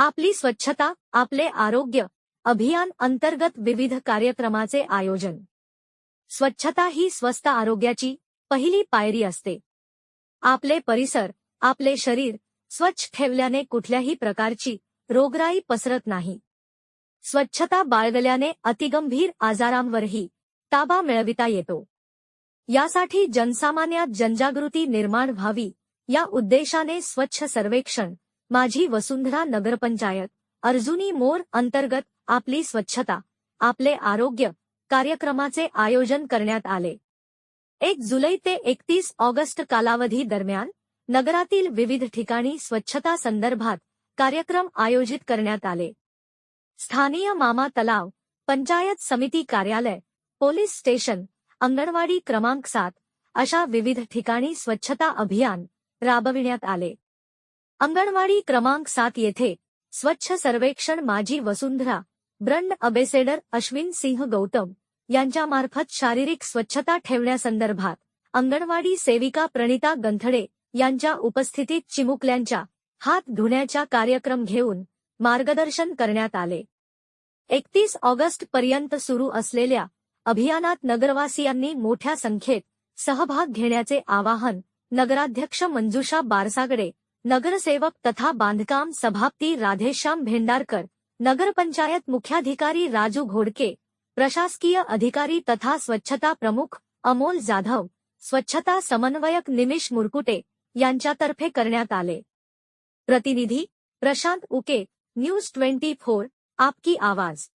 आपली स्वच्छता आपले आरोग्य अभियान अंतर्गत विविध कार्यक्रमाचे आयोजन. स्वच्छता ही स्वस्त आरोग्याची पहिली पायरी असते. आपले परिसर आपले शरीर स्वच्छ ठेवल्याने कुठल्याही प्रकारची रोगराई पसरत नाही. स्वच्छता बाळगल्याने अतिगंभीर आजारांवरही ताबा मिळविता येतो. यासाठी जनसामान्यात जनजागृती निर्माण व्हावी या उद्देशाने स्वच्छ सर्वेक्षण माझी वसुंधरा नगरपंचायत. अर्जुनी मोर अंतर्गत आपली स्वच्छता आपले आरोग्य कार्यक्रमाचे आयोजन करण्यात आले. एक जुलै ते एकतीस ऑगस्ट कालावधी दरम्यान नगरातील विविध ठिकाणी स्वच्छता संदर्भात कार्यक्रम आयोजित करण्यात आले. स्थानीय मामा तलाव पंचायत समिती कार्यालय पोलीस स्टेशन अंगणवाडी क्रमांक सात अशा विविध ठिकाणी स्वच्छता अभियान राबविण्यात आले. अंगणवाडी क्रमांक सात येथे स्वच्छ सर्वेक्षण माजी वसुंधरा ब्रंड अबेसेडर अश्विन सिंह गौतम यांच्यामार्फत शारीरिक स्वच्छता ठेवण्यासंदर्भात अंगणवाडी सेविका प्रणिता गंथडे यांच्या उपस्थितीत चिमुकल्यांच्या हात धुण्याचा कार्यक्रम घेऊन मार्गदर्शन करण्यात आले. एकतीस ऑगस्ट पर्यंत सुरू असलेल्या अभियानात नगरवासियांनी मोठ्या संख्येत सहभाग घेण्याचे आवाहन नगराध्यक्ष मंजुषा बारसागडे नगरसेवक तथा बांधकाम सभापति राधेश्याम भेंडारकर, नगर पंचायत मुख्याधिकारी राजू घोडके, प्रशासकीय अधिकारी तथा स्वच्छता प्रमुख अमोल जाधव, स्वच्छता समन्वयक निमिष मुरकुटे यांच्यातर्फे करण्यात आले. प्रतिनिधी Prashant Uke, news twenty four, आपकी आवाज़.